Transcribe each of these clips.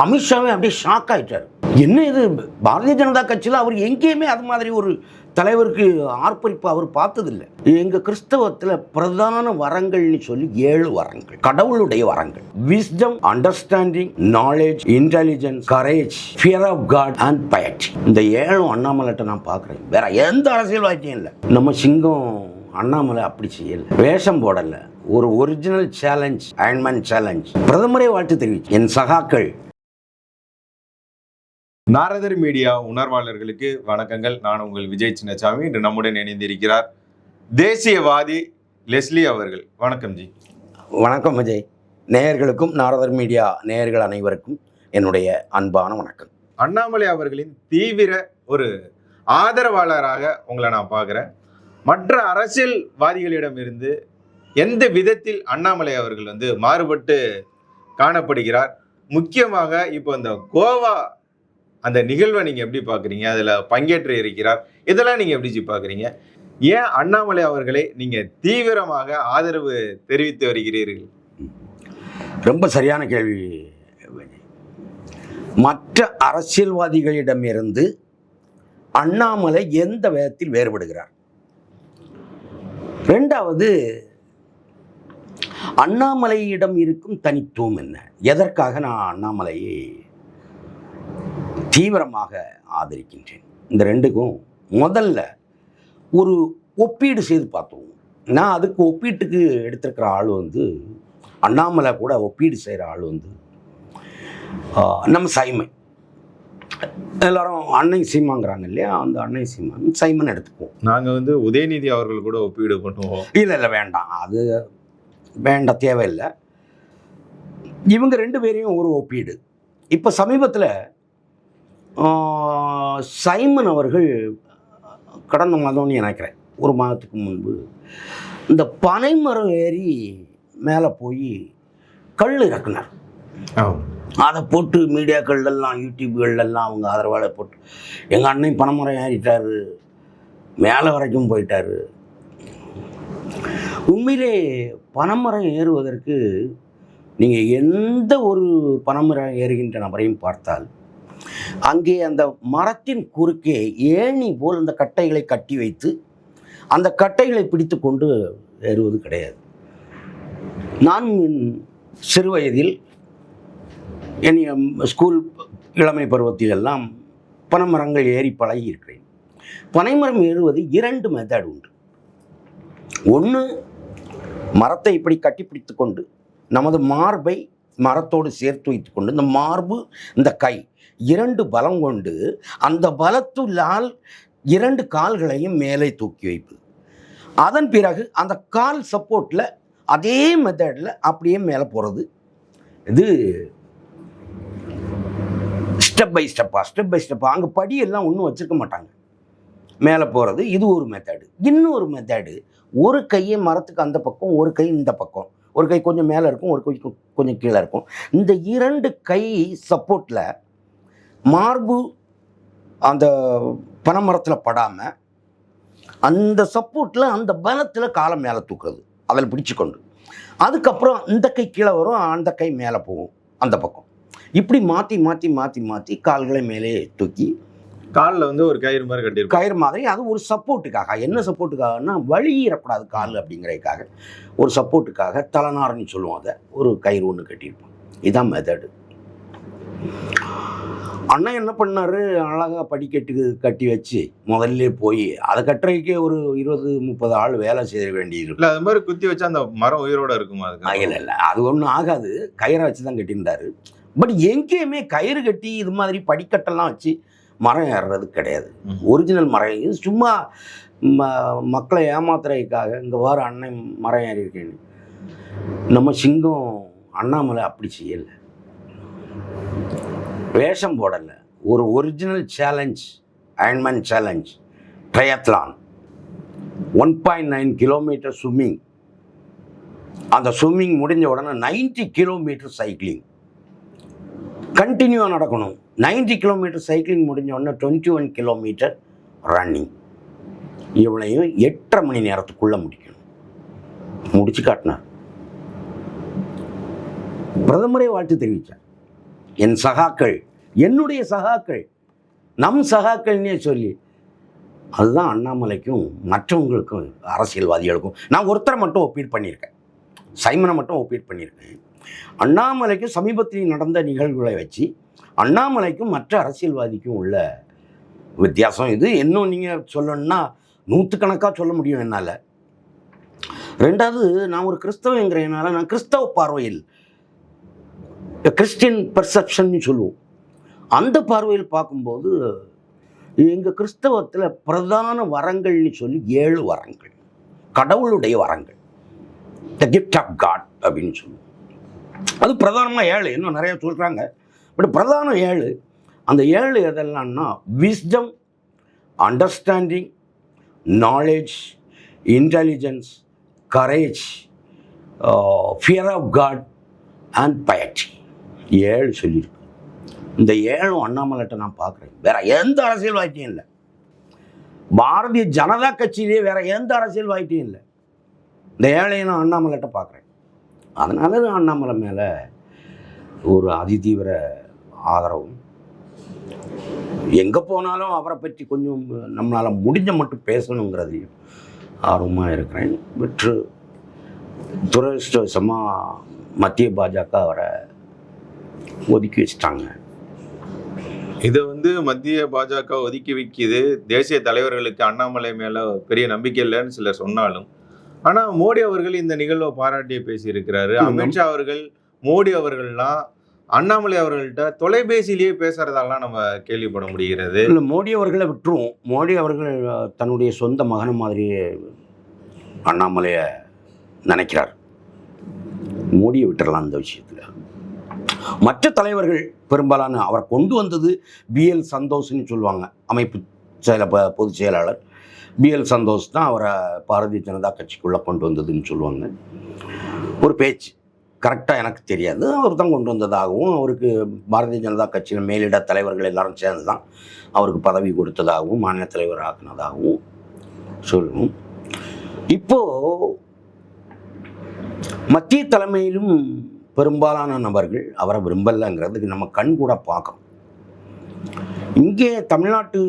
அமித்ஷாவே அப்படியே ஷாக் ஆயிட்டார். என்ன இது? பாரதிய ஜனதா கட்சியில் அவர் எங்கேயுமே அது மாதிரி ஒரு தலைவருக்கு ஆர்ப்பரிப்பு அவர் பார்த்ததில்லை. எங்கள் கிறிஸ்தவத்தில் பிரதான வரங்கள்னு சொல்லி ஏழு வரங்கள். கடவுளுடைய வரங்கள். Wisdom understanding knowledge intelligence courage fear of God and piety இந்த ஏழும் அண்ணாமலைட்ட நான் பார்க்குறேன். வேற எந்த அரசியல்வாதியும் இல்லை. நம்ம சிங்கம் அண்ணாமலை அப்படி செய்யலை. வேஷம் போடலை. ஒரு ஒரிஜினல் சேலஞ்ச் அயன்மேன் சேலஞ்ச் பிரதமரே வாழ்த்து தெரிவிச்சு. என் சகாக்கள் நாரதர் மீடியா உணர்வாளர்களுக்கு வணக்கங்கள். நான் உங்கள் விஜய் சின்னசாமி. இன்று நம்முடன் இணைந்திருக்கிறார் தேசியவாதி லெஸ்லி அவர்கள். வணக்கம் ஜி. வணக்கம் விஜய். நேயர்களுக்கும் நாரதர் மீடியா நேயர்கள் அனைவருக்கும் என்னுடைய அன்பான வணக்கம். அண்ணாமலை அவர்களின் தீவிர ஒரு ஆதரவாளராக உங்களை நான் பார்க்குறேன். மற்ற அரசியல்வாதிகளிடமிருந்து எந்த விதத்தில் அண்ணாமலை அவர்கள் வந்து மாறுபட்டு காணப்படுகிறார்? முக்கியமாக இப்போ இந்த கோவா அந்த நிகழ்வை நீங்கள் எப்படி பார்க்குறீங்க? அதில் பங்கேற்று இருக்கிறார். இதெல்லாம் நீங்கள் எப்படி பார்க்குறீங்க? ஏன் அண்ணாமலை அவர்களை நீங்கள் தீவிரமாக ஆதரவு தெரிவித்து வருகிறீர்கள்? ரொம்ப சரியான கேள்வி மற்ற அரசியல்வாதிகளிடமிருந்து அண்ணாமலை எந்த விதத்தில் வேறுபடுகிறார்? ரெண்டாவது அண்ணாமலையிடம் இருக்கும் தனித்துவம் என்ன? எதற்காக நான் அண்ணாமலையை தீவிரமாக ஆதரிக்கின்றேன். இந்த ரெண்டுக்கும் முதல்ல ஒரு ஒப்பீடு செய்து பார்த்தோம். நான் அதுக்கு ஒப்பீட்டுக்கு எடுத்திருக்கிற ஆள் வந்து அண்ணாமலை கூட ஒப்பீடு செய்கிற ஆள் வந்து நம்ம சைமன். எல்லாரும் அன்னை சீமாங்கிறாங்க இல்லையா? அந்த அன்னை சீமான் சைமன் எடுத்துக்குவோம். நாங்கள் வந்து உதயநிதி அவர்கள் கூட ஒப்பீடு பண்ணுவோம். இல்லை இல்லை வேண்டாம். அது வேண்டாம் தேவையில்லை. இவங்க ரெண்டு பேரையும் ஒரு ஒப்பீடு. இப்போ சமீபத்தில் சைமன் அவர்கள் கடந்த மாதம்னு நினைக்கிறேன். ஒரு மாதத்துக்கு முன்பு. இந்த பனைமரம் ஏறி மேலே போய் கல் இறக்குனார். அதை போட்டு மீடியாக்கள்லாம் யூடியூப்கள்லாம் அவங்க ஆதரவாளர் போட்டு எங்கள் அண்ணன் பனைமரம் ஏறிட்டாரு. மேலே வரைக்கும் போயிட்டாரு. உண்மையிலே பனைமரம் ஏறுவதற்கு நீங்கள் எந்த ஒரு பனைமரம் ஏறுகின்ற நபரையும் பார்த்தால் அங்கே அந்த மரத்தின் குறுக்கே ஏணி போல் அந்த கட்டைகளை கட்டி வைத்து அந்த கட்டைகளை பிடித்து கொண்டு ஏறுவது கிடையாது. நான் என் சிறு வயதில் என் ஸ்கூல் இளமை பருவத்தில் எல்லாம் பனைமரங்கள் ஏறி பழகி இருக்கிறேன். பனைமரம் ஏறுவது இரண்டு மெத்தட் உண்டு. ஒன்று மரத்தை இப்படி கட்டிப்பிடித்து கொண்டு நமது மார்பை மரத்தோடு சேர்த்து வைத்துக்கொண்டு இந்த மார்பு இந்த கை இரண்டு பலம் கொண்டு அந்த பலத்துள்ளால் இரண்டு கால்களையும் மேலே தூக்கி வைப்பது. அதன் பிறகு அந்த கால் சப்போர்ட்டில் அதே மெத்தடில் அப்படியே மேலே போகிறது இது ஸ்டெப் பை ஸ்டெப்பாக ஸ்டெப் பை ஸ்டெப்பாக அங்கே படியெல்லாம் ஒன்றும் வச்சுருக்க மாட்டாங்க. மேலே போகிறது இது ஒரு மெத்தடு இன்னொரு மெத்தடு ஒரு கையை மரத்துக்கு அந்த பக்கம் ஒரு கை இந்த பக்கம். ஒரு கை கொஞ்சம் மேலே இருக்கும் ஒரு கை கொஞ்சம் கீழே இருக்கும். இந்த இரண்டு கை சப்போர்ட்டில் மார்பு அந்த பனைமரத்தில் படாமல் அந்த சப்போர்ட்டில் அந்த பலத்தில் காலை மேலே தூக்குறது. அதில் பிடிச்சு கொண்டு. அதுக்கப்புறம் இந்த கை கீழே வரும் அந்த கை மேலே போகும் அந்த பக்கம். இப்படி மாற்றி மாற்றி மாற்றி மாற்றி கால்களை மேலே தூக்கி காலில் வந்து ஒரு கயிறு மாதிரி கட்டியிருக்கோம் கயிறு மாதிரி அது ஒரு சப்போர்ட்டுக்காக. என்ன சப்போர்ட்டுக்காகனா வழியிடக்கூடாது கால் அப்படிங்கிறதுக்காக. ஒரு சப்போர்ட்டுக்காக தலைநாரன்னு சொல்லுவோம் அதை. ஒரு கயிறு ஒன்று கட்டியிருப்போம் இதான் மெத்தடு அண்ணன் என்ன பண்ணாரு? அழகாக படிக்கட்டுக்கு கட்டி வச்சு முதல்ல போய் அதை கட்டுறதுக்கே ஒரு இருபது முப்பது ஆள் வேலை செய்ய வேண்டியது இல்ல அது மாதிரி குத்தி வச்சா அந்த மரம் உயிரோட இருக்குமா அதுக்கு? இல்லை இல்லை. அது ஒன்றும் ஆகாது. கயிறை வச்சு தான் கட்டியிருந்தாரு. பட் எங்கேயுமே கயிறு கட்டி இது மாதிரி படிக்கட்டெல்லாம் வச்சு மரம் ஏறுறது கிடையாது. ஒரிஜினல் மரம் இது சும்மா ம மக்களை ஏமாத்துறதுக்காக இங்கே வார அண்ணன் மரம் ஏறி இருக்கேன்னு நம்ம சிங்கம் அண்ணாமலை அப்படி செய்யலை. வேஷம் போடலை. ஒரு original challenge Ironman challenge triathlon one point nine kilometre swimming அந்த ஸ்விம்மிங் முடிஞ்ச உடனே 90 கிலோமீட்டர் சைக்கிளிங் கண்டினியூவாக நடக்கணும். 90 கிலோமீட்டர் சைக்கிளிங் முடிஞ்ச உடனே டுவெண்ட்டி ஒன் கிலோமீட்டர் ரன்னிங் இவளையும் எட்டரை மணி நேரத்துக்குள்ளே முடிக்கணும். முடிச்சு காட்டினார். பிரதமரே வாழ்த்து தெரிவித்தார் என் சகாக்கள் என்னுடைய சகாக்கள் நம் சகாக்கள்னே சொல்லி. அதுதான் அண்ணாமலைக்கும் மற்றவங்களுக்கும் அரசியல்வாதிகளுக்கும் நான் ஒருத்தரை மட்டும் ஒப்பீட் பண்ணியிருக்கேன். சைமனை மட்டும் ஒப்பீட் பண்ணியிருக்கேன். அண்ணாமலைக்கும் சமீபத்தில் நடந்த நிகழ்வுகளை வச்சு அண்ணாமலைக்கும் மற்ற அரசியல்வாதிக்கும் உள்ள வித்தியாசம் இது. இன்னும் நீங்கள் சொல்லணும்னா நூற்றுக்கணக்காக சொல்ல முடியும் என்னால். ரெண்டாவது நான் ஒரு கிறிஸ்தவங்கிறதுனால நான் கிறிஸ்தவ பார்வையில் கிறிஸ்டியன் பர்செப்ஷன் சொல்லுவோம். அந்த பார்வையில் பார்க்கும்போது எங்கள் கிறிஸ்தவத்தில் பிரதான வரங்கள்னு சொல்லி ஏழு வரங்கள். கடவுளுடைய வரங்கள். த கிஃப்ட் ஆஃப் காட் அப்படின்னு சொல்லுவோம். அது பிரதானமாக ஏழு இன்னும் நிறைய சொல்கிறாங்க பட் பிரதானம் ஏழு அந்த ஏழு எதெல்லாம்னா wisdom understanding knowledge intelligence courage fear of God and piety ஏழு சொல்லியிருக்கு இந்த ஏழும் அண்ணாமலைட்ட நான் பார்க்குறேன். வேற எந்த அரசியல்வாதியும் இல்லை. பாரதிய ஜனதா கட்சியிலே வேற எந்த அரசியல்வாதியும் இல்லை. இந்த ஏழையை நான் அண்ணாமலைட்ட பார்க்குறேன். அதனால தான் அண்ணாமலை மேலே ஒரு அதிதீவிர ஆதரவும் எங்கே போனாலும் அவரை பற்றி கொஞ்சம் நம்மளால் முடிஞ்ச மட்டும் பேசணுங்கிறதையும் ஆர்வமாக இருக்கிறேன். விற்று துரதிருஷ்டவசமாக மத்திய பாஜக அவரை ஒதுக்கி வச்சிட்டாங்க. இதை வந்து மத்திய பாஜக ஒதுக்கி வைக்கிது தேசிய தலைவர்களுக்கு அண்ணாமலை மேலே பெரிய நம்பிக்கை இல்லைன்னு சிலர் சொன்னாலும் ஆனா மோடி அவர்கள் இந்த நிகழ்வை பாராட்டி பேசியிருக்கிறாரு. அமித்ஷா அவர்கள் மோடி அவர்கள்லாம் அண்ணாமலை அவர்கள்ட்ட தொலைபேசியிலேயே பேசுறதெல்லாம் நம்ம கேள்விப்பட முடிகிறது. இல்லை மோடி அவர்களை விட்டுருவோம் மோடி அவர்கள் தன்னுடைய சொந்த மகனை மாதிரியே அண்ணாமலையை நினைக்கிறார். மோடியை விட்டுறலாம் அந்த விஷயத்தில். மற்ற தலைவர்கள் பெரும்பாலான அவரை கொண்டு வந்தது பிஎல் சந்தோஷ்னு சொல்லுவாங்க. அமைப்பு செயல ப- பொதுச் செயலாளர் பிஎல் சந்தோஷ் தான் அவரை பாரதிய ஜனதா கட்சிக்குள்ளே கொண்டு வந்ததுன்னு சொல்லுவாங்க. ஒரு பேச்சு. கரெக்டாக எனக்கு தெரியாது. அவர் தான் கொண்டு வந்ததாகவும் அவருக்கு பாரதிய ஜனதா கட்சியில் மேலிட தலைவர்கள் எல்லாரும் சேர்ந்து தான் அவருக்கு பதவி கொடுத்ததாகவும் மாநில தலைவர் ஆக்கினதாகவும் சொல்லுவோம் இப்போது மத்திய தலைமையிலும் பெரும்பாலான நபர்கள் அவரை விரும்பலைங்கிறதுக்கு நம்ம கண் கூட பார்க்கணும். இங்கே தமிழ்நாட்டு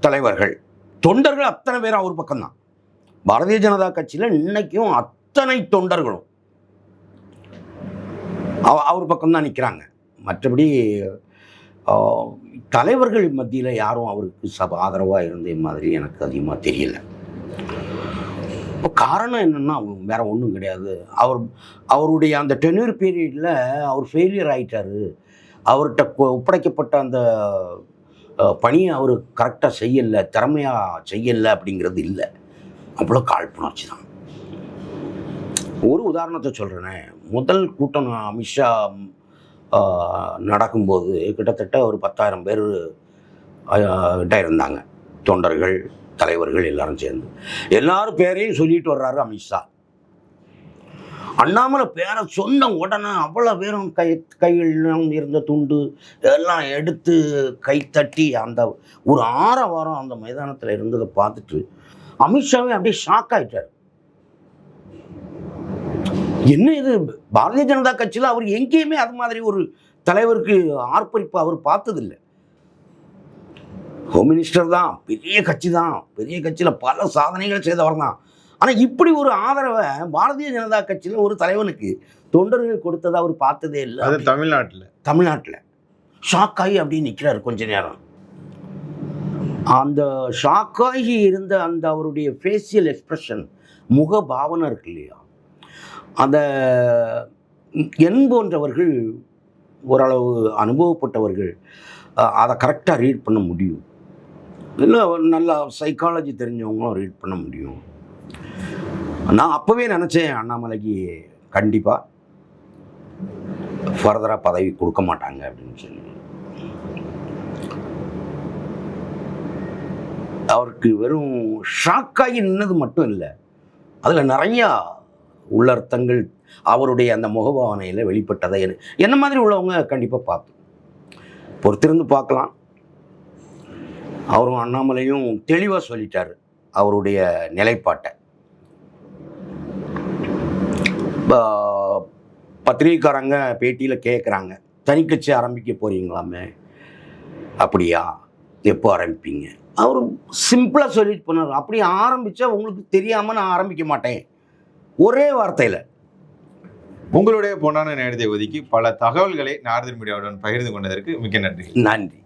தலைவர்கள் தொண்டர்கள் அத்தனை பேர் அவர் பக்கம்தான். பாரதிய ஜனதா கட்சியில் இன்னைக்கும் அத்தனை தொண்டர்களும் அவ- அவர் பக்கம்தான் நிற்கிறாங்க மற்றபடி தலைவர்கள் மத்தியில் யாரும் அவருக்கு சப ஆதரவாக இருந்த மாதிரி எனக்கு அதிகமாக தெரியல. இப்போ காரணம் என்னென்னா வேற ஒன்றும் கிடையாது. அவர் அவருடைய அந்த டென்யூர் பீரியடில் அவர் ஃபெயிலியர் ஆயிட்டாரு. அவர்கிட்ட ஒப்படைக்கப்பட்ட அந்த பணியை அவர் கரெக்டாக செய்யலை திறமையாக செய்யலை அப்படிங்கிறது இல்லை. அவ்வளோ காழ்ப்புணர்ச்சி தான். ஒரு உதாரணத்தை சொல்கிறேனே முதல் கூட்டம் அமித்ஷா நடக்கும்போது கிட்டத்தட்ட ஒரு பத்தாயிரம் பேர் கிட்ட இருந்தாங்க. தொண்டர்கள் தலைவர்கள் எல்லாரும் சேர்ந்து. எல்லாரும் பேரையும் சொல்லிட்டு வர்றாரு அமித்ஷா. அண்ணாமலை பேரை சொன்ன உடனே அவ்வளோ பேரும் கை கையில் இருந்த துண்டு எல்லாம் எடுத்து கை தட்டி அந்த ஒரு ஆற வாரம் அந்த மைதானத்தில் இருந்ததை பார்த்துட்டு அமித்ஷாவே அப்படியே ஷாக் ஆயிட்டார். என்ன இது? பாரதிய ஜனதா கட்சியில் அவர் எங்கேயுமே அது மாதிரி ஒரு தலைவருக்கு ஆர்ப்பரிப்பு அவர் பார்த்ததில்லை. ஹோம் மினிஸ்டர் தான் பெரிய கட்சி தான் பெரிய கட்சியில் பல சாதனைகள் செய்தவர் தான் ஆனால் இப்படி ஒரு ஆதரவை பாரதிய ஜனதா கட்சியில் ஒரு தலைவனுக்கு தொண்டர்கள் கொடுத்ததை அவர் பார்த்ததே இல்லை அது தமிழ்நாட்டுல. தமிழ்நாட்டில். ஷாக் ஆகி அப்படியே நிற்கிறார் கொஞ்ச நேரம். அந்த ஷாக்காகி இருந்த அந்த அவருடைய ஃபேஷியல் எக்ஸ்பிரஷன் முக பாவனை இருக்கு இல்லையா? அந்த என் போன்றவர்கள் ஓரளவு அனுபவப்பட்டவர்கள் அதை கரெக்டாக ரீட் பண்ண முடியும். இல்லை நல்லா சைக்காலஜி தெரிஞ்சவங்களும் ரீட் பண்ண முடியும். நான் அப்போவே நினச்சேன் அண்ணாமலைக்கு கண்டிப்பாக ஃபர்தராக பதவி கொடுக்க மாட்டாங்க அப்படின்னு சொல்லி. அவருக்கு வெறும் ஷாக்காகி நின்னது மட்டும் இல்லை. அதில் நிறையா உள்ளர்த்தங்கள் அவருடைய அந்த முகபாவனையில் வெளிப்பட்டதை என்ன- என்ன மாதிரி உள்ளவங்க கண்டிப்பாக பார்த்து. பொறுத்திருந்து பார்க்கலாம். அவரும் அண்ணாமலையும் தெளிவாக சொல்லிட்டார் அவருடைய நிலைப்பாட்டை ப- பத்திரிகைக்காரங்க பேட்டியில் கேட்குறாங்க தனி கட்சி ஆரம்பிக்க போறீங்களாமே? அப்படியா? எப்போ ஆரம்பிப்பீங்க? அவர் சிம்பிளாக சொல்லிட்டு போனார். அப்படி ஆரம்பித்தா உங்களுக்கு தெரியாமல் நான் ஆரம்பிக்க மாட்டேன். ஒரே வார்த்தையில். உங்களுடைய பொன்னான நேரத்தை ஒதுக்கி பல தகவல்களை நாரதன் மீடியாவுடன் பகிர்ந்து கொண்டதற்கு மிக்க நன்றி. நன்றி.